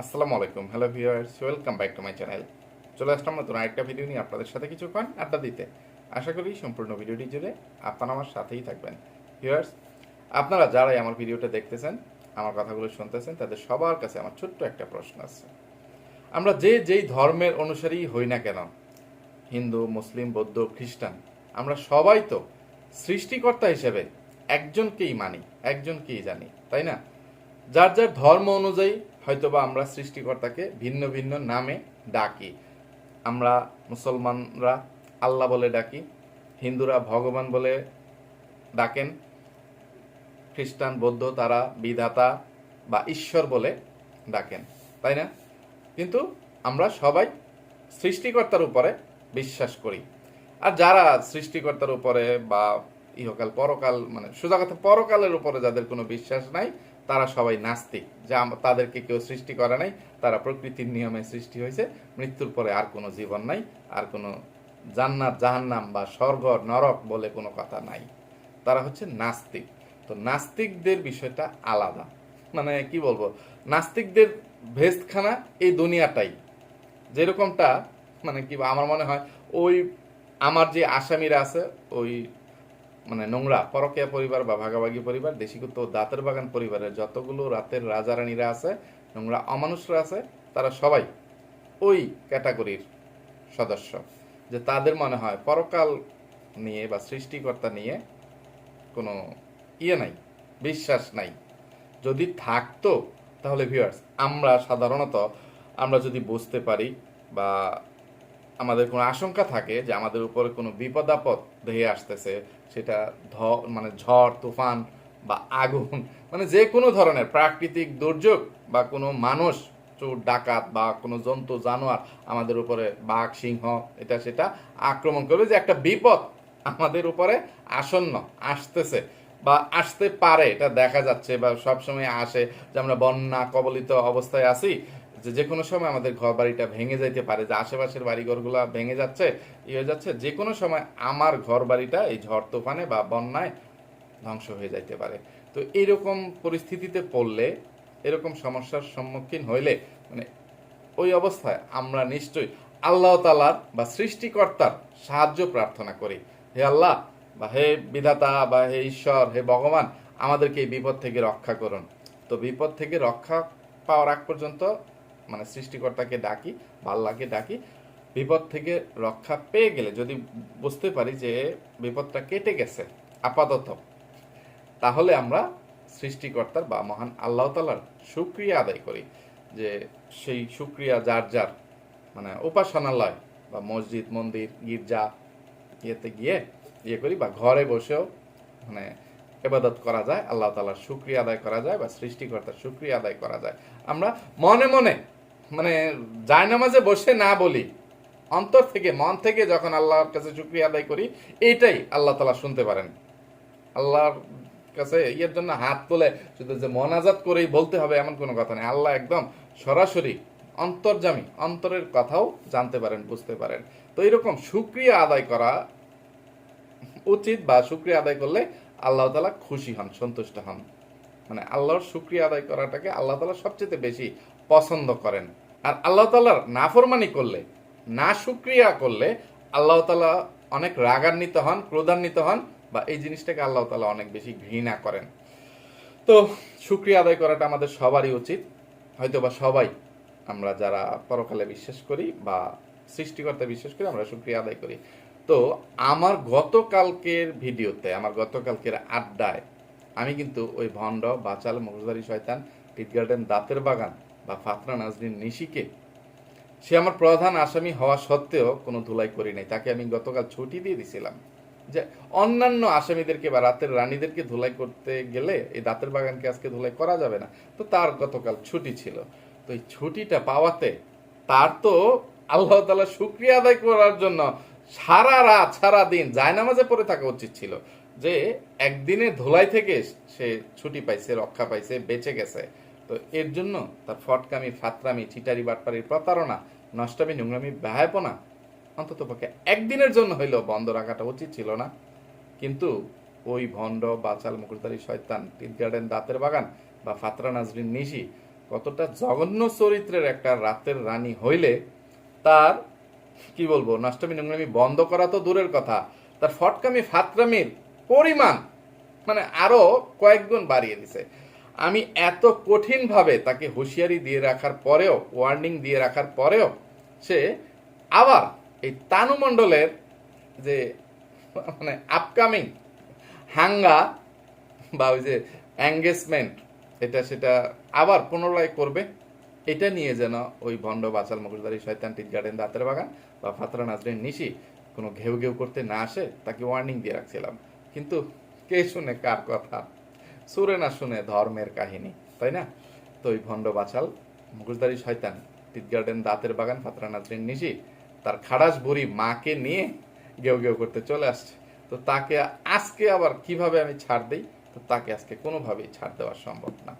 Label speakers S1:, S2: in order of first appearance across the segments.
S1: আসসালামু আলাইকুম। Hello viewers welcome back to my channel চলে আসলাম নতুন আরেকটা ভিডিও নিয়ে আপনাদের সাথে কিছুক্ষণ আড্ডা দিতে। আশা করি সম্পূর্ণ ভিডিওটি জুড়ে আপনারা আমার সাথেই থাকবেন। ভিউয়ার্স আপনারা যারাই আমার ভিডিওটা দেখতেছেন, আমার কথাগুলো শুনতেছেন, তাদের সবার কাছে আমার ছোট্ট একটা প্রশ্ন আছে। আমরা যে যেই ধর্মের অনুসারী হই না কেন, হিন্দু, মুসলিম, বৌদ্ধ, খ্রিস্টান, আমরা সবাই তো সৃষ্টিকর্তা হিসেবে একজনকেই মানি, একজনকেই জানি, তাই না? যার যার ধর্ম অনুযায়ী হয়তোবা আমরা সৃষ্টিকর্তাকে ভিন্ন ভিন্ন নামে ডাকি। আমরা মুসলমানরা আল্লাহ বলে ডাকি, হিন্দুরা ভগবান বলে ডাকেন, খ্রিস্টান, বৌদ্ধ তারা বিধাতা বা ঈশ্বর বলে ডাকেন, তাই না? কিন্তু আমরা সবাই সৃষ্টিকর্তার উপরে বিশ্বাস করি। আর যারা সৃষ্টিকর্তার উপরে বা ইহকাল পরকাল মানে সোজা কথা পরকালের উপরে যাদের কোনো বিশ্বাস নাই তারা সবাই নাস্তিক, যা তাদেরকে কেউ সৃষ্টি করে নাই, তারা প্রকৃতির নিয়মে সৃষ্টি হয়েছে, মৃত্যুর পরে আর কোনো জীবন নাই, আর কোনো জান্নাত, জাহান্নাম বা স্বর্গ, নরক বলে কোনো কথা নাই। তারা হচ্ছে নাস্তিক। তো নাস্তিকদের বিষয়টা আলাদা। মানে কি বলব? নাস্তিকদের ভেস্টখানা এই দুনিয়াটাই। যেরকমটা মানে কি, আমার মনে হয় ওই, আমার যে আসামিরা আছে, ওই মানে নোংরা, পরকিয়া পরিবার বা ভাগাভাগি পরিবার দেশিকুত্ত ও দাঁতের বাগান পরিবারের যতগুলো রাতের রাজারানীরা আছে, নোংরা অমানুষরা আছে, তারা সবাই ওই ক্যাটাগরির সদস্য। যে তাদের মনে হয় পরকাল নিয়ে বা সৃষ্টিকর্তা নিয়ে কোনো ইয়ে নাই, বিশ্বাস নাই। যদি থাকতো, তাহলে ভিউয়ার্স আমরা সাধারণত, আমরা যদি বুঝতে পারি বা আমাদের কোনো আশঙ্কা থাকে যে আমাদের উপরে কোনো বিপদ আপদ ধেয়ে আসতেছে, সেটা ধ মানে ঝড়, তুফান বা আগুন মানে যে কোনো ধরনের প্রাকৃতিক দুর্যোগ বা কোনো মানুষ, চোর, ডাকাত বা কোনো জন্তু, জানোয়ার আমাদের উপরে, বাঘ, সিংহ, এটা সেটা আক্রমণ করবে যে একটা বিপদ আমাদের উপরে আসন্ন, আসতেছে বা আসতে পারে। এটা দেখা যাচ্ছে বা সবসময় আসে যে আমরা বন্যা, কবলিত অবস্থায় আছি যে যে কোনো সময় আমাদের ঘর বাড়িটা ভেঙে যাইতে পারে, যে আশেপাশের বাড়িঘরগুলো ভেঙে যাচ্ছে, ই হয়ে যাচ্ছে যে কোনো সময় আমার ঘর বাড়িটা এই ঝড় তুফানে বা বন্যায় ধ্বংস হয়ে যাইতে পারে। তো এইরকম পরিস্থিতিতে পড়লে, এরকম সমস্যার সম্মুখীন হইলে মানে ওই অবস্থায় আমরা নিশ্চয়ই আল্লাহ তালার বা সৃষ্টিকর্তার সাহায্য প্রার্থনা করি। হে আল্লাহ বা হে বিধাতা বা হে ঈশ্বর, হে ভগবান, আমাদেরকে এই বিপদ থেকে রক্ষা করুন। তো বিপদ থেকে রক্ষা পাওয়ার আগ পর্যন্ত মানে সৃষ্টিকর্তাকে ডাকি বা আল্লাহকে ডাকি, বিপদ থেকে রক্ষা পেয়ে গেলে, যদি বুঝতে পারি যে বিপদটা কেটে গেছে, আপাতত, তাহলে আমরা সৃষ্টিকর্তার বা মহান আল্লাহ তালার সুক্রিয়া আদায় করি যে সেই সুক্রিয়া যার যার মানে উপাসনালয় বা মসজিদ, মন্দির, গির্জা ইয়েতে গিয়ে ইয়ে করি বা ঘরে বসেও মানে এবাদত করা যায়, আল্লাহ তালার সুক্রিয়া আদায় করা যায় বা সৃষ্টিকর্তার সুক্রিয়া আদায় করা যায়। আমরা মনে মনে মানে জায়নামাজে বসে না বলি, অন্তর থেকে, মন থেকে যখন আল্লাহর কাছে সুক্রিয়া আদায় করি, এইটাই আল্লাহ তালা শুনতে পারেন। আল্লাহর কাছে ইয়ের জন্য হাত তুলে শুধু যে মনাজাত করেই বলতে হবে এমন কোনো কথা নেই। আল্লাহ একদম সরাসরি অন্তর্জামী, অন্তরের কথাও জানতে পারেন, বুঝতে পারেন। তো এরকম সুক্রিয়া আদায় করা উচিত বা সুক্রিয়া আদায় করলে আল্লাহ তালা খুশি হন, সন্তুষ্ট হন। মানে আল্লাহর সুক্রিয়া আদায় করাটাকে আল্লাহ তালা সবচেয়ে বেশি পছন্দ করেন। আর আল্লাহ তালার নাফরমানি করলে, না সুক্রিয়া করলে আল্লাহ তালা অনেক রাগান্বিত হন, ক্রোধান্বিত হন বা এই জিনিসটাকে আল্লাহ তালা অনেক বেশি ঘৃণা করেন। তো সুক্রিয়া আদায় করাটা আমাদের সবারই উচিত। হয়তো বা সবাই আমরা যারা পরকালে বিশ্বাস করি বা সৃষ্টিকর্তা বিশ্বাস করি, আমরা সুক্রিয়া আদায় করি। তো আমার গতকালকের ভিডিওতে, আমার গতকালকের আড্ডায়, আমি কিন্তু ওই ভণ্ড, বাচাল, মগজদারি, শয়তান টিট গার্ডেন দাঁতের বাগান বা ফাতরা নাজরিন নিশিকে, সে আমার প্রধান আসামি হওয়া সত্ত্বেও কোনো ধুলাই করি নাই। তাকে আমি গতকাল ছুটি দিয়ে দিছিলাম যে অন্যান্য আসামিদেরকে বা রাতের রানীদেরকে ধুলাই করতে গেলে এই দাঁতের বাগানকে আজকে ধুলাই করা যাবে না। তো তার গতকাল ছুটি ছিল। তো এই ছুটিটা পাওয়াতে তার তো আল্লাহ তালা শুক্রিয়া আদায় করার জন্য সারা রাত, সারা দিন জায়নামাজে পড়ে থাকা উচিত ছিল যে একদিনে ধুলাই থেকে সে ছুটি পাইছে, রক্ষা পাইছে, বেঁচে গেছে। তো এর জন্য তার ফটকামি, ফাতরামি চিটারি বাটপারির প্রতারণা, নষ্টামি, নোংরামি ব্যয়াপনা অন্তত পক্ষে একদিনের জন্য হইলেও বন্ধ রাখাটা উচিত ছিল না। কিন্তু ওই ভণ্ড, বাচাল মুকুরদারি শয়তান টিন গার্ডেন দাঁতের বাগান বা ফাতরা নাজরিন নিশি কতটা জঘন্য চরিত্রের একটা রাতের রানী হইলে তার, কি বলব, নষ্টমী, নোংরামি বন্ধ করা তো দূরের কথা। তার ফটকামি, ফাতরামির পরিমাণ মানে আরও কয়েকগুণ বাড়িয়ে দিছে। আমি এত কঠিনভাবে তাকে হুঁশিয়ারি দিয়ে রাখার পরেও ওয়ার্নিং দিয়ে রাখার পরেও সে আবার এই তানু মণ্ডলের যে মানে আপকামিং হাঙ্গা বা ওই যে অ্যাঙ্গেজমেন্ট এটা সেটা আবার পুনরায় করবে, এটা নিয়ে যেন ওই ভণ্ড বাচাল মুখোশধারী শয়তান টিট গার্ডেন দাঁতের বাগান বা ফাতরা নাজরিন নিশি কোনো ঘেউ ঘেউ করতে না আসে, তাকে ওয়ার্নিং দিয়ে রাখছিলাম। কিন্তু কে শুনে কার কথা? সুরে না শুনে ধর্মের কাহিনী, তাই না? তো ওই ভণ্ড বাচাল মুখোশধারী শয়তান, টিট গার্ডেন দাঁতের বাগান, ফাতরা নাজরিন নিশি, তার খাড়াস বুড়ি মাকে নিয়ে গেউ গেউ করতে চলে আসছে। তো তাকে আজকে আবার কীভাবে আমি ছাড় দিই? তো তাকে আজকে কোনোভাবেই ছাড় দেওয়া সম্ভব না।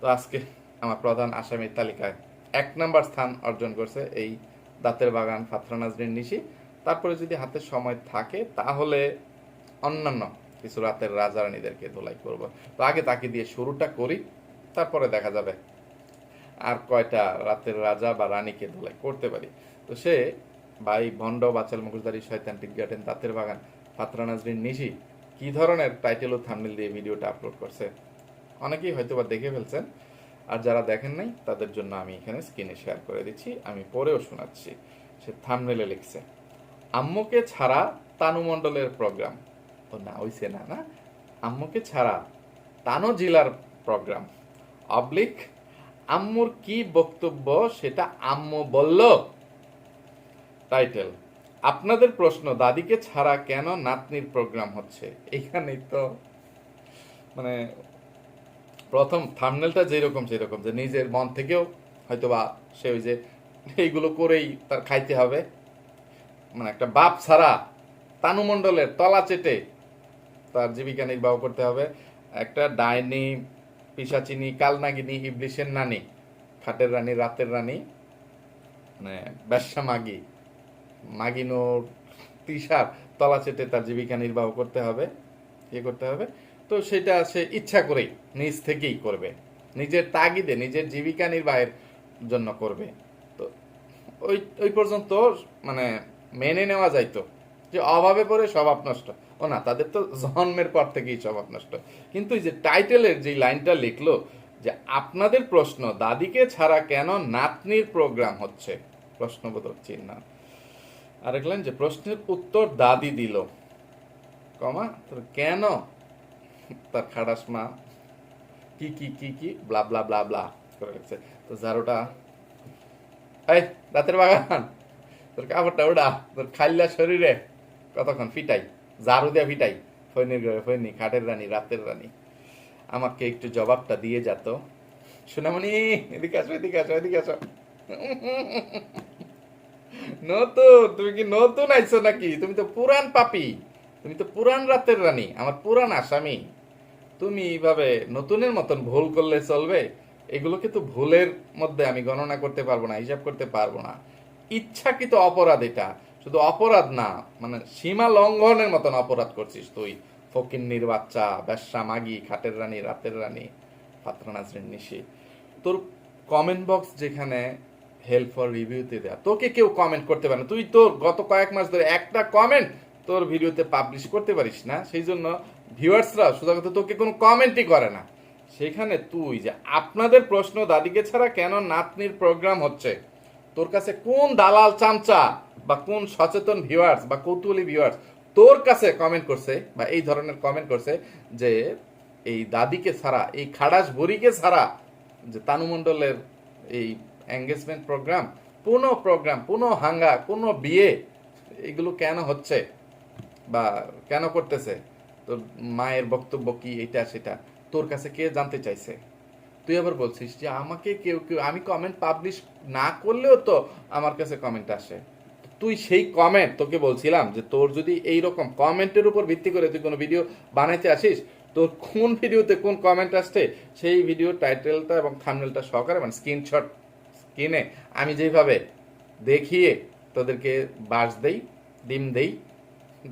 S1: তো আজকে আমার প্রধান আসামির তালিকায় এক নাম্বার স্থান অর্জন করছে এই দাঁতের বাগান, ফাতরা নাজরিন নিশি। তারপরে যদি হাতে সময় থাকে, তাহলে অন্যান্য কিছু রাতের রাজা রানীদেরকে ধোলাই করব। তো আগে তাকে দিয়ে শুরুটা করি, তারপরে দেখা যাবে আর কয়টা রাতের রাজা বা রানীকে ধোলাই করতে পারি। তো সে ভাই ভণ্ড, বাচাল, মুখোশধারী, শয়তান টিক গার্ডেন দাঁতের বাগান, ফাতরা নাজরিন, নিশি, কি ধরনের টাইটেল ও থাম্বনেল দিয়ে ভিডিওটা আপলোড করছে? অনেকেই হয়তো বা দেখে ফেলছেন, আর যারা দেখেন নাই, তাদের জন্য আমি এখানে স্ক্রিনে শেয়ার করে দিচ্ছি, আমি পরেও শোনাচ্ছি। সে থামনেলে লিখছে, আম্মুকে ছাড়া তানু মণ্ডলের প্রোগ্রাম ও না ওইসে না না। আম্মুকে ছাড়া তানো জেলার প্রোগ্রাম অবলিক, আম্মুর কি বক্তব্য সেটা আম্মু বলল? টাইটেল আপনাদের প্রশ্ন, দাদিকে ছাড়া কেন নাতনির প্রোগ্রাম হচ্ছে? এখানেই তো মানে প্রথম থামনেলটা যেরকম সেরকম, যে নিজের মন থেকেও হয়তো বা সে ওই যে এইগুলো করেই তার খাইতে হবে। মানে একটা বাপ ছাড়া তানুমণ্ডলের তলা চেটে তার জীবিকা নির্বাহ করতে হবে। একটা ডাইনি, পিসাচিনি, কালনাগিনী ইবলিশের নানি, খাটের রানী, রাতের রানী মানে ব্যবসা মাগি। মাগিনোর তিসার তলা চেটে তার জীবিকা নির্বাহ করতে হবে ইয়ে করতে হবে। তো সেটা সে ইচ্ছা করেই নিজ থেকেই করবে। নিজের তাগিদে, নিজের জীবিকা নির্বাহের জন্য করবে। তো ওই ওই পর্যন্ত মানে মেনে নেওয়া যাইতো। যে অভাবে পড়ে স্বভাব নষ্ট। ও না, তাদের তো জন্মের পর থেকেই স্বভাব নষ্ট কিন্তু যে টাইটেলের যে লাইনটা লিখলো, যে আপনাদের প্রশ্ন, দাদিকে ছাড়া কেন নাতনির প্রোগ্রাম হচ্ছে? প্রশ্নবোধক চিহ্ন। আরেক লাইন, যে প্রশ্নের উত্তর দাদি দিল। কমা, তোর কেন? তার খাটাস মা। কি কি কি কি? ব্লা ব্লা ব্লা ব্লা করে রাখছে তো ঝাড়ুটা। এই, রাতের বাগান। তোর কাপড়টা ওটা তোর খাইলা শরীরে কতক্ষণ ফিটাই? ঝাড়ু দিয়া ফিটাই ফৈনির ঘরে ফৈনি, খাটের রানী, রাতের রানী। আমাকে একটু জবাবটা দিয়ে যেত সোনামণি, এদিকে আসো এদিকে আসো এদিকে আসো। নতুন, তুমি কি নতুন আইছো নাকি? তুমি তো পুরান পাপি। তুমি তো পুরান রাতের রানী, আমার পুরান আসামি। তুমি এইভাবে নতুনের মতন ভুল করলে চলবে? এগুলোকে তো ভুলের মধ্যে আমি গণনা করতে পারব না, হিসাব করতে পারব না। ইচ্ছাকৃত অপরাধ এটা। শুধু অপরাধ না মানে সীমা লঙ্ঘনের মতন অপরাধ করছিস তুই। ফকিন্নির বাচ্চা, ব্যবসা মাগি, খাটের রানী, রাতের রানী পাত্রা নাজরিন, নিশি। তোর কমেন্ট বক্স যেখানে হেল্প ফর রিভিউতে দেয়া। তোকে কেউ কমেন্ট করতে পারে না। তুই তোর গত কয়েক মাস ধরে একটা কমেন্ট তোর ভিডিওতে পাবলিশ করতে পারিস না। সেই জন্য ভিউয়ার্সরা সোজা কথা তোকে কোনো কমেন্টই করে না। সেখানে তুই যে আপনাদের প্রশ্ন দাদিকে ছাড়া কেন নাতনির প্রোগ্রাম হচ্ছে? তোর কাছে কোন দালাল চামচা বা কোন সচেতন ভিউয়ার্স বা কৌতূহলী ভিউয়ার্স তোর কাছে কমেন্ট করছে বা এই ধরনের কমেন্ট করছে যে এই দাদিকে ছাড়া, এই খাড়াস বুড়িকে ছাড়া যে তানুমণ্ডলের এই এঙ্গেজমেন্ট প্রোগ্রাম কোনো প্রোগ্রাম কোনো হাঙ্গা কোনো বিয়ে, এগুলো কেন হচ্ছে বা কেন করতেছে? তোর মায়ের বক্তব্য কি এটা সেটা, তোর কাছে কে জানতে চাইছে? তুই আবার বলছিস যে আমাকে কেউ কেউ, আমি কমেন্ট পাবলিশ না করলেও তো আমার কাছে কমেন্ট আসে। তুই সেই কমেন্ট তোকে বলছিলাম যে তোর যদি এই রকম কমেন্টের উপর ভিত্তি করে তুই কোনো ভিডিও বানাইতে আসিস, তোর কোন ভিডিওতে কোন কমেন্ট আসছে, সেই ভিডিও টাইটেলটা এবং থামনেলটা সহকারে মানে স্ক্রিনশট কিনে আমি যেভাবে দেখিয়ে তোদেরকে বাস দেই, ডিম দেই,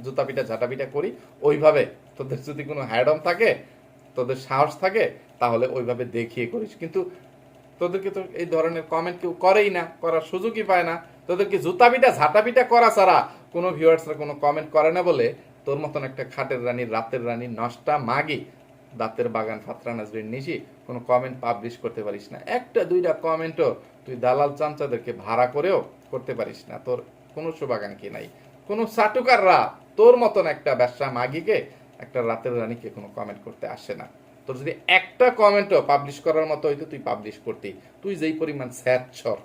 S1: জুতা পিটা ঝাঁটা পিটা করি, ওইভাবে তোদের যদি কোনো হ্যাডম থাকে তোদের সাহস থাকে, তাহলে ওইভাবে দেখিয়ে করিস। কিন্তু তোদেরকে তো এই ধরনের কমেন্ট কেউ করেই না, করার সুযোগই পায় না। তোদেরকে জুতা পিটা ঝাঁটা পিটা করা ছাড়া কোনো ভিউয়ার্সরা কোনো কমেন্ট করে না বলে তোর মতন একটা খাটের রানী, রাতের রানী, নষ্টা মাগি, দাঁতের বাগান, ফাতরা নাজরিন নিশি, কোনো কমেন্ট পাবলিশ করতে পারিস না। একটা, দুইটা কমেন্টও তুই দালাল চামচাদেরকে ভাড়া করেও করতে পারিস না। তোর কোনো সুবাগান কি নাই। কোনো চাটুকাররা তোর মতন একটা ব্যবসা মাগিকে একটা রাতের রানীকে কোনো কমেন্ট করতে আসে না। তোর যদি একটা কমেন্টও পাবলিশ করার মতো হইতো, তুই পাবলিশ করতি। তুই যেই পরিমাণ স্যাচ্ছর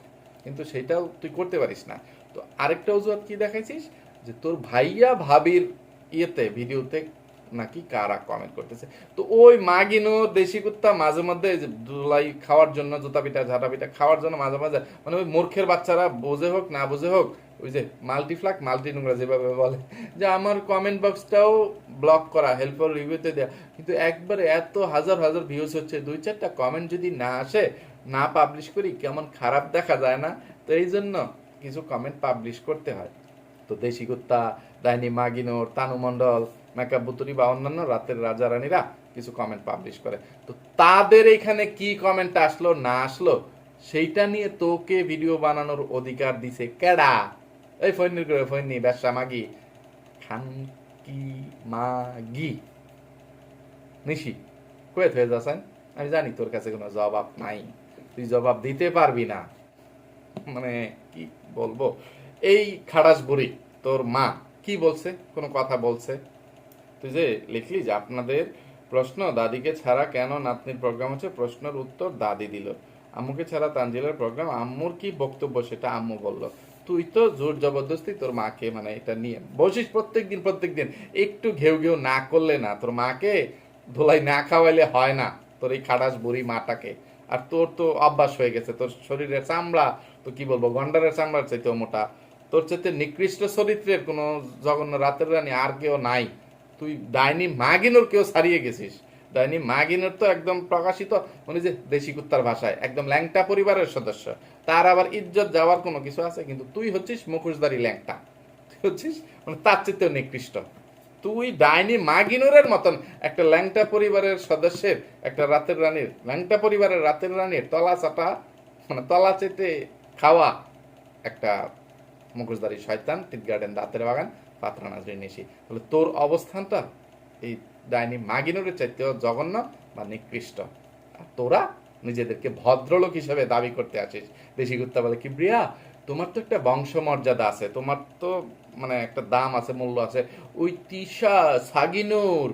S1: কিন্তু সেটাও তুই করতে পারিস না। তো আরেকটা অজুহাত কি দেখাইছিস? যে তোর ভাইয়া ভাবির ইয়েতে, ভিডিওতে নাকি কারা কমেন্ট করতেছে? তো ওই মাগিনো, দেশি কুত্তা মাঝে মধ্যে দুলাই খাওয়ার জন্য, জুতা পিঠা, ঝাঁটা পিঠা খাওয়ার জন্য মাঝে মাঝে মানে ওই মূর্খের বাচ্চারা বোঝে হোক, না বোঝে হোক ওই যে মাল্টিফ্লাক মাল্টি নোংরা যেভাবে বলে, যে আমার কমেন্ট বক্সটাও ব্লক করা হেল্পফুল রিভিউতে দেওয়া কিন্তু একবারে এত হাজার হাজার ভিউজ হচ্ছে, দুই চারটা কমেন্ট যদি না আসে, না পাবলিশ করি, কেমন খারাপ দেখা যায় না? তো এই জন্য কিছু কমেন্ট পাবলিশ করতে হয়। তো দেশি কুত্তা, ডাইনি মাগিনোর, তানু মণ্ডল, মেকআপ বুতুরি বা অন্যান্য রাতের রাজা রানীরা কিছু কমেন্ট পাবলিশ করে। তো তাদের এখানে কি কমেন্ট আসলো, না আসলো, সেইটা নিয়ে তোকে ভিডিও বানানোর অধিকার দিছে কেডা? এই ফৈনির করে ফৈনি ব্যবসা মাগি খান কি মাগি নিশি কয়ে হয়ে যাচ্ছেন আমি জানি তোর কাছে কোনো জবাব নাই তুই জবাব দিতে পারবি না মানে কি বলব এই খাড়াস বুড়ি তোর মা কি বলছে কোনো কথা বলছে তুই যে লিখলি যে আপনাদের প্রশ্ন দাদিকে ছাড়া কেন নাতনির প্রোগ্রাম হচ্ছে প্রশ্নের উত্তর দাদি দিল। আম্মুকে ছাড়া তানজিলের প্রোগ্রাম আম্মুর কি বক্তব্য সেটা আম্মু বলল। তুই তো জোর জবরদস্তি তোর মাকে মানে এটা নিয়ে বসিস প্রত্যেক দিন প্রত্যেক দিন একটু ঘেউ ঘেউ না করলে না, তোর মাকে ধোলাই না খাওয়াইলে হয় না, তোর এই খাটাস বুড়ি মাটাকে। আর তোর তো অভ্যাস হয়ে গেছে, তোর শরীরের চামড়া, তো কি বলব, গন্ডারের চামড়ার চাইতেও মোটা। তোর চাইতে নিকৃষ্ট চরিত্রের কোনো জঘন্য রাতের রানী আর কেউ নাই। তুই ডাইনি মাগিনোর কেউ ছাড়িয়ে গেছিস। ডাইনি মাগিনোর তো একদম প্রকাশিত মানে যে দেশি কুত্তার ভাষায়, একদম ল্যাংটা পরিবারের সদস্য। তার আবার ইজ্জত যাওয়ার কোনো কিছু আছে? কিন্তু তুই হচ্ছিস মুখোশধারী ল্যাংটা। তুই হচ্ছিস মানে তার চেয়েও নিকৃষ্ট। তুই ডাইনি মাগিনুরের মতন একটা ল্যাংটা পরিবারের সদস্যের, একটা রাতের রানীর, ল্যাংটা পরিবারের রাতের রানীর তলা চাটা মানে তলা চেটে খাওয়া একটা মুখোশধারী শয়তান টিট গার্ডেন দাঁতের বাগান পাত্রা নাজরি নিশি। তাহলে তোর অবস্থানটা এই ডাইনি মাগিনুরের চাইতেও জঘন্য বা নিকৃষ্ট। আর তোরা নিজেদেরকে ভদ্রলোক হিসেবে দাবি করতে আসিস। দেশি কুত্তা বলে কি ব্রিয়া তোমার তো একটা বংশমর্যাদা আছে, তোমার তো মানে একটা দাম আছে, মূল্য আছে। ওই তিশা, সাগিনুর,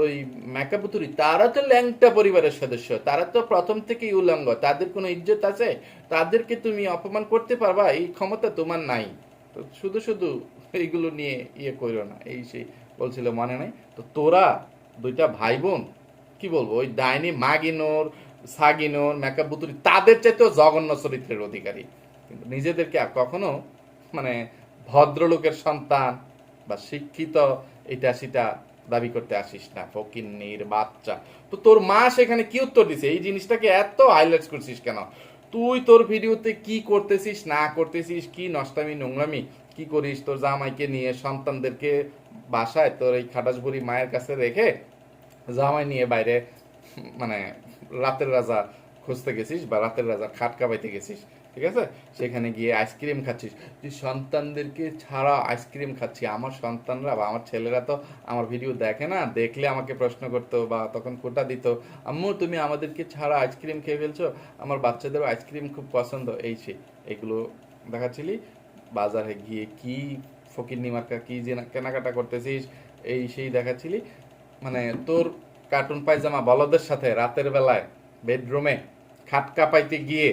S1: ওই মেকাপুতুরি তারা তো ল্যাংটা পরিবারের সদস্য, তারা তো প্রথম থেকেই উলঙ্গ, তাদের কোনো ইজ্জত আছে? তাদেরকে তুমি অপমান করতে পারবা, এই ক্ষমতা তোমার নাই। তো শুধু শুধু এইগুলো নিয়ে ইয়ে করো না, এই সেই বলছিল, মনে নাই? তো তোরা দুইটা ভাই বোন কি বলব, ওই ডাইনি মাগিনোর, সাগিনোর, মেকআপ বুতুরি, তাদের চাইতেও জঘন্য চরিত্রের অধিকারী। কিন্তু নিজেদেরকে আর কখনো মানে ভদ্রলোকের সন্তান বা শিক্ষিত এটা সেটা দাবি করতে আসিস না, ফকিন্নির বাচ্চা। তো তোর মা সেখানে কি উত্তর দিছে? এই জিনিসটাকে এত হাইলাইটস করছিস কেন? তুই তোর ভিডিওতে কি করতেছিস, না করতেছিস, কি নষ্টামি, নোংরামি, কি করিস? তোর জামাইকে নিয়ে সন্তানদেরকে বাসায় তোর এই খাটাস বুড়ি মায়ের কাছে রেখে জামাই নিয়ে বাইরে মানে রাতের রাজা খুঁজতে গেছিস বা রাতের রাজা খাট কাবাইতে গেছিস, ঠিক আছে? সেখানে গিয়ে আইসক্রিম খাচ্ছিস। তুই সন্তানদেরকে ছাড়া আইসক্রিম খাচ্ছি। আমার সন্তানরা বা আমার ছেলেরা তো আমার ভিডিও দেখে না, দেখলে আমাকে প্রশ্ন করতো বা তখন কোটা দিত, আম্মু, তুমি আমাদেরকে ছাড়া আইসক্রিম খেয়ে ফেলছো? আমার বাচ্চাদেরও আইসক্রিম খুব পছন্দ। এই সে, এগুলো দেখাচ্ছিলি? বাজারে গিয়ে কি ফকির নিমার্কা কি যে কেনাকাটা করতেছিস, এই সেই দেখাচ্ছিলি। মানে তোর কার্টুন পায়জামা বলদের সাথে রাতের বেলায় বেডরুমে খাট কাঁপাইতে গিয়ে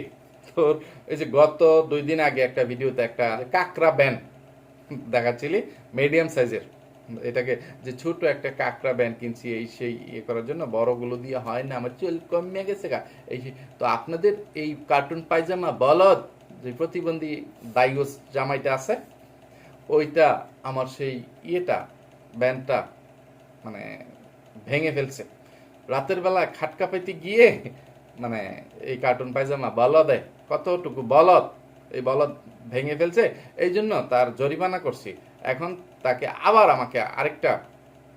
S1: তোর এই যে গত দুই দিন আগে একটা ভিডিওতে একটা কাকরা ব্যান দেখাচ্ছিলি মিডিয়াম সাইজের এটাকে যে ছোট একটা কাকরা ব্যান কিনছি এই সেই ইয়ে করার জন্য, বড়গুলো দিয়ে হয় না, আমার চুল কমে গেছে গা। এই তো আপনাদের এই কার্টুন পায়জামা বলদ যে প্রতিবন্ধী দাইগোস জামাইটা আছে ওইটা আমার সেই ইয়েটা, ব্যান্ডটা মানে ভেঙে ফেলছে। রাতের বেলা খাটকা পাইতে গিয়ে মানে এই কার্টুন পায়জামা বলদে কতটুকু বলদ, এই বলদ ভেঙে ফেলছে, এই জন্য তার জরিমানা করছি। এখন তাকে আবার আমাকে আরেকটা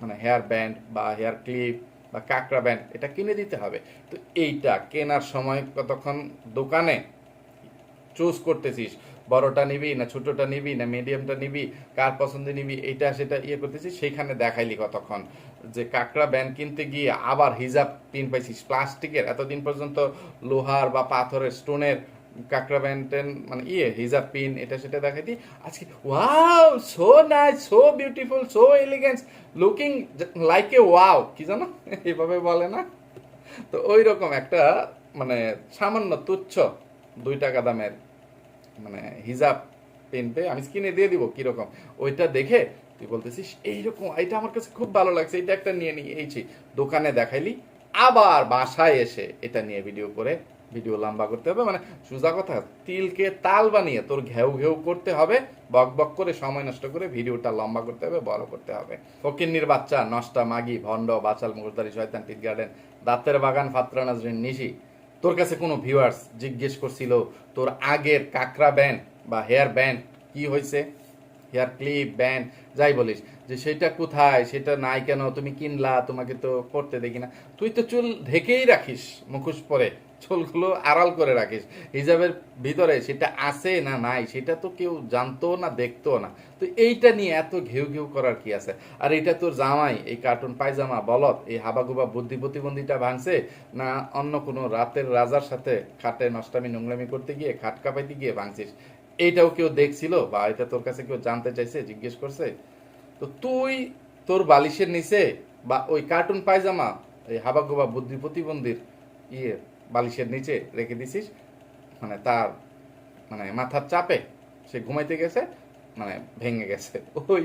S1: মানে হেয়ার ব্যান্ড বা হেয়ার ক্লিপ বা কাঁকড়া ব্যান্ড, এটা কিনে দিতে হবে। তো এইটা কেনার সময় কতক্ষণ দোকানে চুজ করতেছিস? বড়টা নিবি, না ছোটটা নিবি, না মিডিয়ামটা নিবি, কার পছন্দে নিবি, এটা সেটা ইয়ে করতেছি সেইখানে দেখাইলি কতক্ষণ। যে কাঁকড়া ব্যান্ড কিনতে গিয়ে আবার হিজাব পিন পাইছিস, প্লাস্টিকের, এতদিন পর্যন্ত লোহার বা পাথরের, স্টোনের কাঁকড়া ব্যান্ড টেন মানে ইয়ে হিজাব পিন এটা সেটা দেখাই দিই আজকে, wow so nice so beautiful so elegance looking like a wow কি জানো? এভাবে বলে না? তো ওই রকম একটা মানে সামান্য তুচ্ছ, দুই টাকা দামের মানে হিজাব পেনতে আমি স্ক্রিনে দিয়ে দিব কীরকম। ওইটা দেখে তুই বলতেছিস, এইরকম এটা আমার কাছে খুব ভালো লাগছে এটা একটা নিয়ে নিই এইছি দোকানে দেখাইলি, আবার বাসায় এসে এটা নিয়ে ভিডিও করে ভিডিও লম্বা করতে হবে। মানে সোজা কথা, তিলকে তাল বানিয়ে তোর ঘেউ ঘেউ করতে হবে, বক বক করে সময় নষ্ট করে ভিডিওটা লম্বা করতে হবে, বড় করতে হবে। ফকিন্নির বাচ্চা, নষ্টা, মাগি, ভণ্ড বাচাল মুখদারি শয়তান টিট গার্ডেন দাঁতের বাগান, ফাত্রা, নাজরিন, নিশি। তোর কাছে কোনো ভিউয়ার্স জিজ্ঞেস করছিল, তোর আগের কাকরা ব্যান্ড বা হেয়ার ব্যান্ড কি হয়েছে হেয়ার ক্লিপ ব্যান্ড যাই বলিস। যে সেটা কোথায়, সেটা নাই কেন, তুমি কিনলা, তোমাকে তো করতে দেখি না। তুই তো চুল ঢেকেই রাখিস মুখোশ পরে। চুলগুলো আড়াল করে রাখিস। হিজাবের ভিতরে সেটা আছে না নাই, সেটা তো কেউ জানতো না দেখতো না। তো এইটা নিয়ে এত ঘেউ ঘেউ করার কি আছে? আর এটা তোর জামাই, এই কার্টুন পায়জামা বলত এই হাবাগুবা বুদ্ধি প্রতিবন্ধীটা ভাঙছে না অন্য কোনো রাতের রাজার সাথে খাটে নষ্টামি নোংলামি করতে গিয়ে, খাট কাপাইতে গিয়ে ভাঙছিস? এইটাও কেউ দেখছিল বা এটা তোর কাছে কেউ জানতে চাইছে, জিজ্ঞেস করছে? তো তুই তোর বালিশের নিচে বা ওই কার্টুন পায়জামা, এই হাবাগোবা বুদ্ধি প্রতিবন্ধীর ইয়ে বালিশের নিচে রেখে দিছিস মানে তার মানে মাথার চাপে সে ঘুমাইতে গেছে মানে ভেঙে গেছে। ওই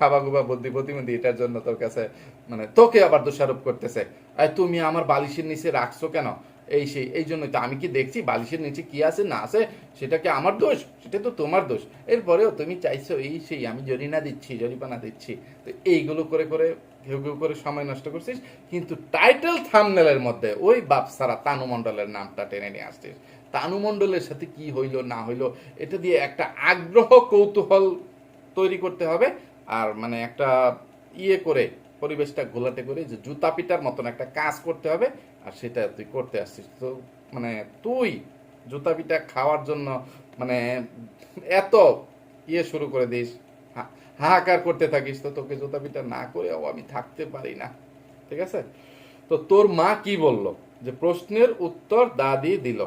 S1: হাবাগুবা বুদ্ধি প্রতিবন্ধী এটার জন্য তোর কাছে মানে তোকে আবার দোষারোপ করতেছে। আর তুমি আমার বালিশের নিচে রাখছো কেন? এই সেই এই জন্যই তো আমি কি দেখছি বালিশের নিচে কি আছে, না আছে, সেটা কি আমার দোষ? সেটা তো তোমার দোষ। এরপরেও তুমি চাইছো এই সেই আমি জরিনা দিচ্ছি জরিপানা দিচ্ছি। তো এইগুলো করে করে ঘেউ ঘেউ করে সময় নষ্ট করছিস, কিন্তু টাইটেল থামনেলের মধ্যে ওই বাপসারা তানু মণ্ডলের নামটা টেনে নিয়ে আসছিস। তানু মণ্ডলের সাথে কি হইল, না হইল, এটা দিয়ে একটা আগ্রহ কৌতূহল তৈরি করতে হবে। আর মানে একটা ইয়ে করে, পরিবেশটা ঘোলাটে করে যে জুতা পিটার মতন একটা কাজ করতে হবে, আর সেটা তুই করতে আসছিস। তো মানে তুই জুতা পিঠা খাওয়ার জন্য মানে এত ইয়ে শুরু করে দিস হাহাকার করতে থাকিস, তো তোকে জুতা পিঠা না করেও আমি থাকতে পারি না। ঠিক আছে? তো তোর মা কি বলল? যে প্রশ্নের উত্তর দাদি দিল।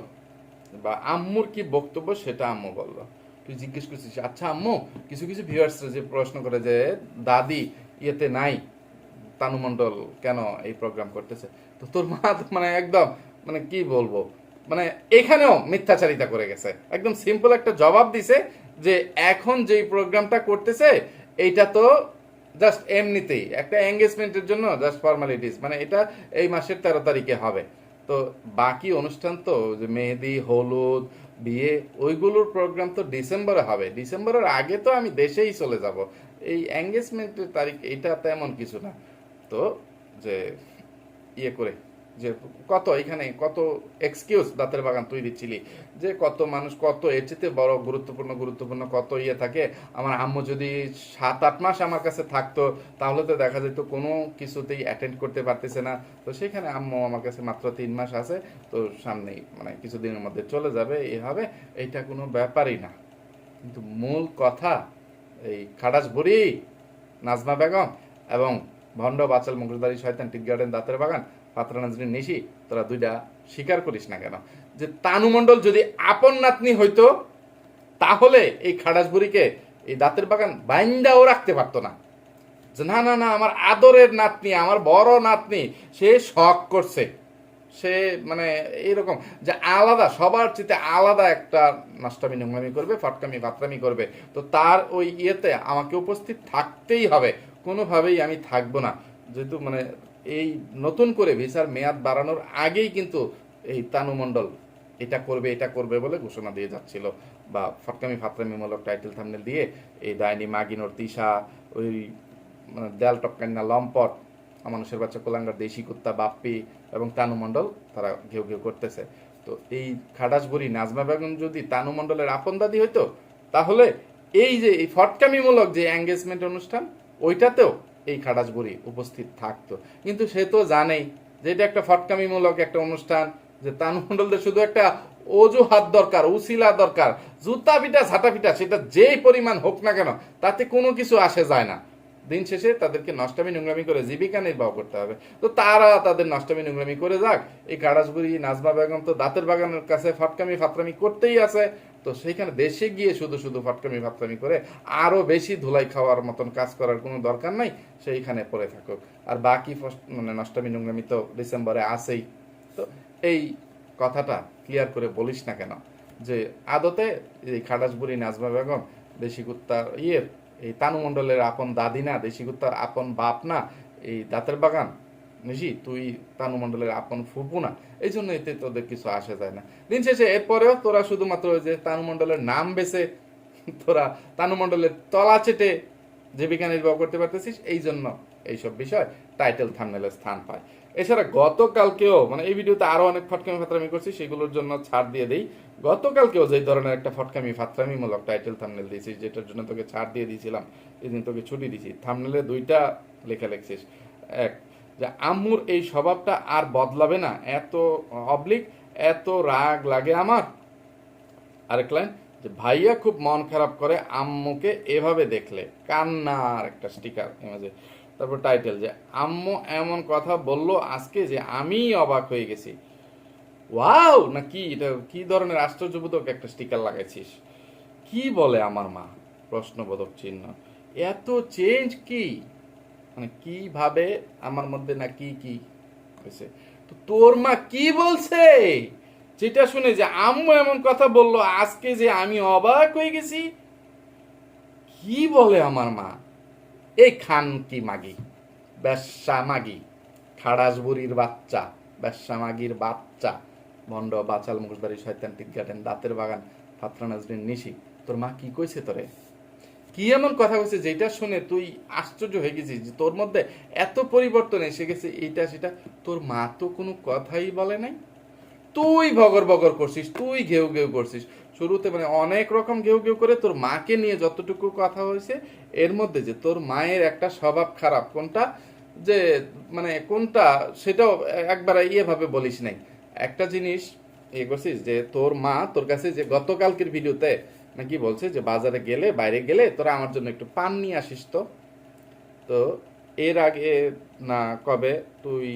S1: বা আম্মুর কি বক্তব্য সেটা আম্মু বলল। তুই জিজ্ঞেস করছিস আচ্ছা আম্মু, কিছু কিছু ভিউয়ার্স যে প্রশ্ন করে যে দাদি ইয়েতে নাই তানু মণ্ডল কেন এই প্রোগ্রাম করতেছে? তো তোর মা মানে একদম মানে কি বলব? মানে এখানেও মিথ্যাচারিতা করে গেছে। একদম সিম্পল একটা জবাব দিছে যে এখন যেই প্রোগ্রামটা করতেছে, এইটা তো জাস্ট এমনিতেই, একটা এঙ্গেজমেন্টের জন্য জাস্ট ফর্মালিটিস মানে এটা এই মাসের তেরো তারিখে হবে। তো বাকি অনুষ্ঠান তো যে মেহেদি, হলুদ, বিয়ে, ওইগুলোর প্রোগ্রাম তো ডিসেম্বরে হবে। ডিসেম্বরের আগে তো আমি দেশেই চলে যাব। এই এঙ্গেজমেন্টের তারিখ এটা তেমন কিছু না। তো যে ইয়ে করে যে কত এখানে কত এক্সকিউজ দাঁতের বাগান তুই দিচ্ছিলি যে কত মানুষ কত এর চেয়ে বড় গুরুত্বপূর্ণ গুরুত্বপূর্ণ কত ইয়ে থাকে, আমার আম্মু যদি সাত, আট মাস আমার কাছে থাকতো, তাহলে তো দেখা যেত কোনো কিছুতেই অ্যাটেন্ড করতে পারতেছে না। তো সেখানে আম্মু আমার কাছে মাত্র তিন মাস আছে, তো সামনেই মানে কিছুদিনের মধ্যে চলে যাবে এভাবে এইটা কোনো ব্যাপারই না। কিন্তু মূল কথা, এই খাটাস বুড়ি নাজমা বেগম এবং ভণ্ড বাচাল মুখোশধারী শয়তান টিক গার্ডেন দাঁতের বাগান নাজরিন নিশি, তোরা দুইটা স্বীকার করিস না কেন? যে তানু মণ্ডল যদি আপন নাতনি হইতো, তাহলে এই খাটাস বুড়িকে এই দাঁতের বাগান বাইন্দাও রাখতে পারতো না। যে না না না, আমার আদরের নাতনি, আমার বড় নাতনি, সে শখ করছে। সে মানে এইরকম যে আলাদা, সবার চেয়ে আলাদা একটা নষ্টামি নোংরামি করবে, ফটকামি, বাতরামি করবে। তো তার ওই ইয়েতে আমাকে উপস্থিত থাকতেই হবে। কোনোভাবেই আমি থাকব না। যেহেতু মানে এই নতুন করে ভিসার মেয়াদ বাড়ানোর আগেই কিন্তু এই তানু মণ্ডল এটা করবে এটা করবে বলে ঘোষণা দিয়ে যাচ্ছিল বা ফটকামি ফাতরামিমূলক টাইটেল থামনেল দিয়ে এই ডাইনি মাগিনোর তিশা ওই মানে দেয়াল টপকান্না লম্পট মানুষের বাচ্চা কোলাঙ্গার দেশি কুত্তা বাপ্পি এবং তানু মণ্ডল তারা ঘেউ ঘেউ করতেছে। তো এই খাটাসবুড়ি নাজমা বেগম যদি তানু মণ্ডলের আপন দাদি হইতো, তাহলে এই যে এই ফটকামিমূলক যে এঙ্গেজমেন্ট অনুষ্ঠান, ওইটাতেও এই খাটাসবুড়ি উপস্থিত থাকতো। কিন্তু সে তো জানেই যে এটা একটা ফটকামিমূলক একটা অনুষ্ঠান, যে তানুমণ্ডলদের শুধু একটা অজুহাত দরকার, উসিলা দরকার, জুতা পিটা ঝাঁটা পিটা, সেটা যেই পরিমাণ হোক না কেন, তাতে কোনো কিছু আসে যায় না। দিন শেষে তাদেরকে নষ্টামি নোংরামি করে জীবিকা নির্বাহ করতে হবে। তো তারা তাদের নষ্টামি নোংরামি করে যাক। এই গাড়াসগুড়ি নাজমা বেগম তো দাঁতের বাগানের কাছে ফটকামি ফাতরামি করতেই আছে। তো সেইখানে দেশে গিয়ে শুধু শুধু ফটকামি ফাতরামি করে আরও বেশি ধুলাই খাওয়ার মতন কাজ করার কোনো দরকার নাই, সেইখানে পড়ে থাকুক। আর বাকি মানে নষ্টামি নোংরামি তো ডিসেম্বরে আসেই তো এই কথাটা ক্লিয়ার করে বলিস না কেন? যে আদতে এই খাটাসবুড়ি নাজমা বেগম, দেশি কুত্তার ইয়ে এই তানু মণ্ডলের আপন দাদি না, দেশি কুত্তার আপন বাপ না, এই দাঁতের বাগান নিশি, তুই তানু মণ্ডলের আপন ফুপু না। এই জন্য এতে তোদের কিছু আসে যায় না। দিন শেষে এরপরেও তোরা শুধুমাত্র যে তানু মণ্ডলের নাম বেছে তোরা তানু মণ্ডলের তলা চেটে জীবিকা নির্বাহ করতে পারতেছিস, এই জন্য এইসব বিষয় টাইটেল থামনেলে স্থান পায়। এছাড়া গতকালকেও মানে এই ভিডিওতে আরও অনেক ফটকামি ফাতরামি করছি, সেগুলোর জন্য ছাড় দিয়ে দেই। গতকালকেও যে ধরনের একটা ফটকামি ফাতরামি মূলক টাইটেল থামনেল দিয়েছিস, যেটার জন্য তোকে ছাড় দিয়ে দিয়েছিলাম, এদিন তোকে ছুটি দিয়েছি। থামনেলে দুইটা লেখা লিখছিস। এক যে আম্মুর এই স্বভাবটা আর বদলাবে না। এত অবলিক, এত রাগ লাগে আমার। আরেক লাইন, যে ভাইয়া খুব মন খারাপ করে আম্মুকে এভাবে দেখলে। কান্নার একটা স্টিকার ইমেজে তারপর টাইটেল যে আম্মু এমন কথা বলল আজকে যে আমি অবাক হয়ে গেছি। ওয়াও! না কি, এটা কি ধরনের আশ্চর্যবোধক একটা স্টিকার লাগাইছিস? কি বলে আমার মা? প্রশ্নবোধক চিহ্ন। এত চেঞ্জ কি? মানে কীভাবে আমার মধ্যে না কি কি হয়েছে? তো তোর মা কি বলছে? যেটা শুনে যে আম্মু এমন কথা বলল, আজকে যে আমি অবাক হয়ে গেছি। কি বলে আমার মা? এই খান কি মাগি? ব্যবসা মাগি। খাড়াস বুড়ির বাচ্চা, ব্যবসা মাগির বাচ্চা। ভণ্ড, বাচাল মুখবাড়ি শয়তান টিক গার্ডেন দাঁতের বাগান, ফাতরা, নাজরিন, নিশি। তোর মা কি কইছে তোরে? কি এমন কথা কইছে যেটা শুনে তুই আশ্চর্য হয়ে গেছিস যে তোর মধ্যে এত পরিবর্তন এসে গেছে, এইটা সেটা? তোর মা তো কোনো কথাই বলে নাই? তুই ভগর বগর করছিস, তুই ঘেউ ঘেউ করছিস। শুরুতে মানে অনেক রকম ঘেউ ঘেউ করে তোর মাকে নিয়ে যতটুকু কথা হয়েছে, এর মধ্যে যে তোর মায়ের একটা স্বভাব খারাপ, কোনটা? যে মানে কোনটা? সেটাও একবার ইয়েভাবে বলিস নাই। একটা জিনিস ইয়ে করছিস যে তোর মা তোর কাছে যে গতকালকের ভিডিওতে নাকি বলছে যে বাজারে গেলে, বাইরে গেলে তোরা আমার জন্য একটু পান নিয়ে আসিস তো। তো এর আগে, না, কবে তুই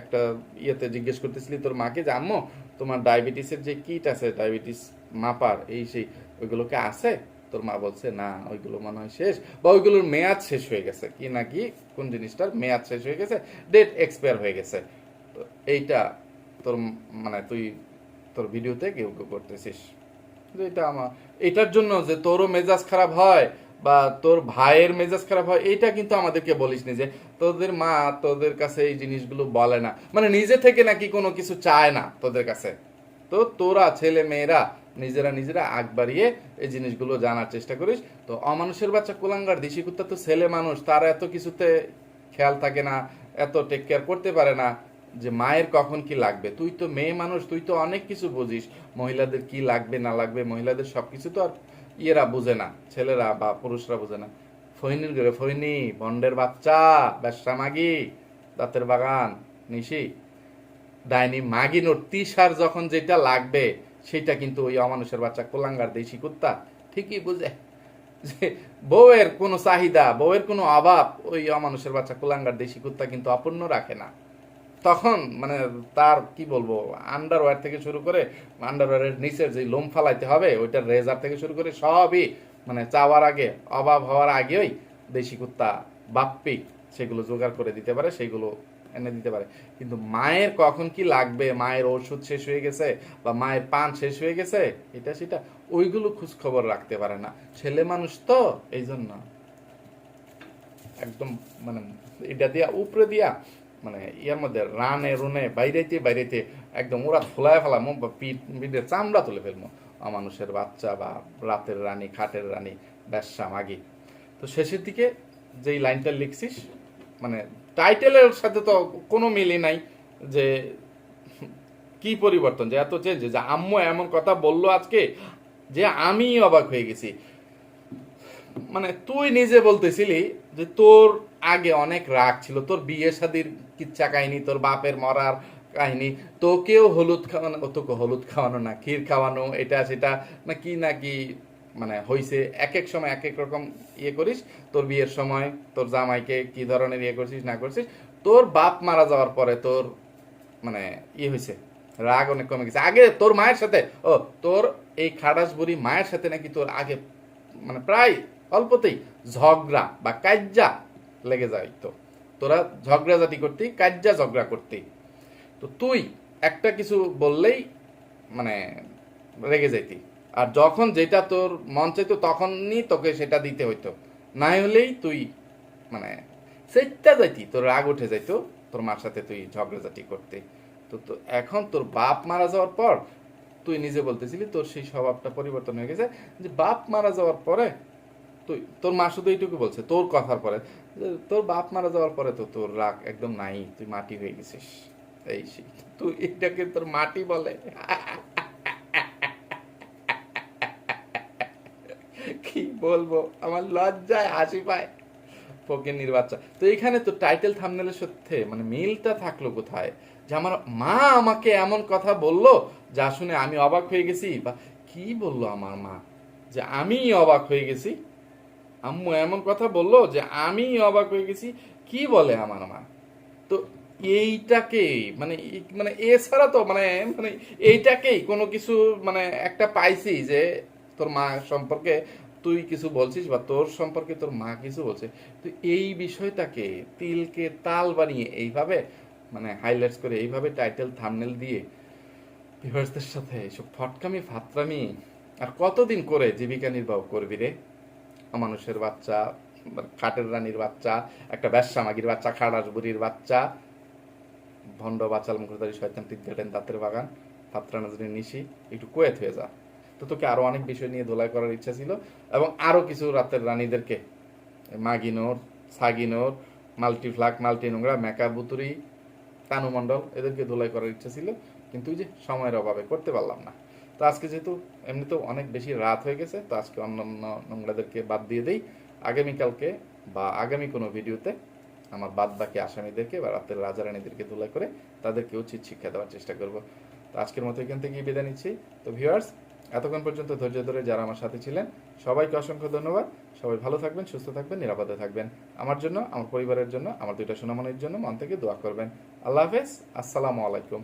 S1: একটা ইয়েতে জিজ্ঞেস করতেছিলি তোর মাকে যে, আম্মু, তোমার ডায়াবেটিসের যে কিট আছে, ডায়াবেটিস মাপার, এই সেই ওইগুলোকে আছে? তোর মা বলছে, না, ওইগুলো মনে হয় শেষ বা ওইগুলোর মেয়াদ শেষ হয়ে গেছে। কি নাকি কোন জিনিসটার মেয়াদ শেষ হয়ে গেছে ডেট এক্সপায়ার হয়ে গেছে। তো এইটা তোর মানে তুই তোর ভিডিওতে কেউ কেউ করতেছিস। এটা আমার, এটার জন্য যে তোরও মেজাজ খারাপ হয় বা তোর ভাইয়ের মেজাজ খারাপ হয় এইটা কিন্তু আমাদেরকে বলিস নি যে তোদের মা তোদের কাছে এই জিনিসগুলো বলে না। মানে নিজে থেকে নাকি কোনো কিছু চায় না তোদের কাছে। তো তোরা ছেলে মেয়েরা নিজেরা নিজেরা আগ বাড়িয়ে এই জিনিসগুলো জানার চেষ্টা করিস। তো অমানুষের বাচ্চা কুলাঙ্গার, দিশি কুত্তা তো ছেলে মানুষ, তারা এত কিছুতে খেয়াল থাকে না, এত টেক কেয়ার করতে পারে না। যে মায়ের কখন কি লাগবে? তুই তো মেয়ে মানুষ, তুই তো অনেক কিছু বুঝিস। মহিলাদের কি লাগবে, না লাগবে? মহিলাদের সবকিছু তো আর ইয়েরা বুঝে না, ছেলেরা বা পুরুষরা বুঝে না। ফৈনির ঘরে ফৈনি বন্ডের বাচ্চা, ব্যবসা মাগি, দাঁতের বাগান, নিশি। ডাইনি মাগিনোর তিসার যখন যেটা লাগবে, সেটা কিন্তু ওই অমানুষের বাচ্চা কোলাঙ্গার দেশি কুত্তা, ঠিকই বুঝে। যে বউয়ের কোনো চাহিদা, বউয়ের কোনো অভাব, ওই অমানুষের বাচ্চা কোলাঙ্গার দেশি কুত্তা কিন্তু অপূর্ণ রাখে না। তখন মানে তার কি বলব আন্ডারওয়্যার থেকে শুরু করে আন্ডারওয়্যারের নিচের যে লোম ফালাইতে হবে, ওইটার রেজার থেকে শুরু করে সবই মানে চাওয়ার আগে, অভাব হওয়ার আগেই দেশি কুত্তা, বাপ্পি সেগুলো জোগাড় করে দিতে পারে, সেগুলো এনে দিতে পারে। কিন্তু মায়ের কখন কি লাগবে? মায়ের ওষুধ শেষ হয়ে গেছে বা মায়ের পান শেষ হয়ে গেছে? এটা সেটা ওইগুলো খোঁজ খবর রাখতে পারে না। ছেলে মানুষ তো এই জন্য একদম মানে এটা দিয়া উপরে দিয়া মানে ইয়ার মধ্যে রানে, রুনে, বাইরেতে বাইরেতে একদম ওরা ফোলায় ফেলা মুখ বা পিঠ পিঠে চামড়া তুলে ফেলব। মানুষের বাচ্চা বা রাতের রানী, খাটের রানী, ব্যবসা, মাগি। তো শেষের দিকে যেই লাইনটা লিখছিস মানে টাইটেলের সাথে তো কোনো মিলই নাই যে কি পরিবর্তন, যে এত চেঞ্জ যে আম্মু এমন কথা বলল আজকে যে আমি অবাক হয়ে গেছি। মানে তুই নিজে বলতেছিলি যে তোর আগে অনেক রাগ ছিল, তোর বিয়ে শাদির কিচ্ছা কাহিনী, তোর বাপের মরার কাহিনী। তোকেও হলুদ খাওয়ানো তোকে হলুদ খাওয়ানো না, ক্ষীর খাওয়ানো, এটা সেটা না কি না কি মানে হইছে। এক এক সময় এক এক রকম ইয়ে করিস, তোর বিয়ের সময়, তোর জামাইকে কি ধরনের ইয়ে করছিস, না করছিস। তোর বাপ মারা যাওয়ার পরে তোর মানে ইয়ে হয়েছে রাগ অনেক কমে গেছে। আগে তোর মায়ের সাথে, ও তোর এই খাটাস বুড়ি মায়ের সাথে নাকি তোর আগে মানে প্রায় অল্পতেই ঝগড়া বা কাজ্জা লেগে যাইতো। তোরা ঝগড়া জাতি করতি, কাজ্জা ঝগড়া করতি। তো তুই একটা কিছু বললেই মানে রেগে যাইতি। আর যখন যেটা তোর মন চাইতো তখনই তোকে সেটা দিতে হইতো। না হলেই তুই মানে সেটা যাইতি, তোর রাগ উঠে যাইতো, তোর মার সাথে তুই ঝগড়াঝাটি করতে। তো তো এখন তোর বাপ মারা যাওয়ার পর, তুই নিজে বলতেছিলি তোর সেই স্বভাবটা পরিবর্তন হয়ে গেছে যে বাপ মারা যাওয়ার পরে তুই, তোর মা শুধু এইটুকু বলছে, তোর কথার পরে। তোর বাপ মারা যাওয়ার পরে তো তোর রাগ একদম নাই, তুই মাটি হয়ে গেছিস। এই সেই, তুই এটাকে তোর মাটি বলে। কি বলব, আমার লজ্জায় হাসি পায়। ফকির বাচ্চা তো এখানে তো টাইটেল থামনেলের সাথে মানে মিলটা থাকল কোথায়? যে আমার মা আমাকে এমন কথা বলল, যা শুনে আমি অবাক হয়ে গেছি, বা কি বলল আমার মা? যে আমি অবাক হয়ে গেছি আম্মু এমন কথা বলল যে আমি অবাক হয়ে গেছি। কি বলে আমার মা? তো এইটাকেই মানে মানে এছাড়া তো মানে মানে এইটাকেই কোনো কিছু মানে একটা পাইছি যে তোর মা সম্পর্কে তুই কিছু বলছিস বা তোর সম্পর্কে তোর মা কিছু বলছে। তো এই বিষয়টাকে তিলকে তাল বানিয়ে এইভাবে মানে হাইলাইটস করে এইভাবে টাইটেল থামনেল দিয়ে ভিউয়ার্সদের সাথে এসব ফটকামি, ফাতরামি, আর কতদিন করে জীবিকা নির্বাহ করবি রে? মানুষের বাচ্চা খাটের রানীর বাচ্চা, একটা ব্যবসা মাগির বাচ্চা খাড়াস বুড়ির বাচ্চা, ভণ্ড বাচাল মুখদারি শয়তান টিকগাটেন দাঁতের বাগান ফাত্রা নজরির নিশি, একটু কোয়েত হয়ে যা। তো তোকে আরও অনেক বিষয় নিয়ে দোলাই করার ইচ্ছা ছিল এবং আরও কিছু রাতের রানীদেরকে, মাগিনোর, সাগিনোর, মাল্টিফ্লাক মাল্টি নোংরা মেকা বুতুরি কানু মণ্ডল, এদেরকে দোলাই করার ইচ্ছা ছিল, কিন্তু যে সময়ের অভাবে করতে পারলাম না। তো আজকে যেহেতু এমনিতেও অনেক বেশি রাত হয়ে গেছে, তো আজকে অন্য অন্য নোংরাদেরকে বাদ দিয়ে দেই। আগামীকালকে বা আগামী কোনো ভিডিওতে আমার বাদ বাকি আসামিদেরকে বা রাতের রাজা রানীদেরকে ধুলাই করে তাদেরকে উচিত শিক্ষা দেওয়ার চেষ্টা করব। তো আজকের মতো এখান থেকে বিদায় নিচ্ছি। তো ভিউয়ার্স, এতক্ষণ পর্যন্ত ধৈর্য ধরে যারা আমার সাথে ছিলেন, সবাইকে অসংখ্য ধন্যবাদ। সবাই ভালো থাকবেন, সুস্থ থাকবেন, নিরাপদে থাকবেন। আমার জন্য, আমার পরিবারের জন্য, আমার দুইটা সোনামনির জন্য মন থেকে দোয়া করবেন। আল্লাহ হাফেজ, আসসালামু আলাইকুম।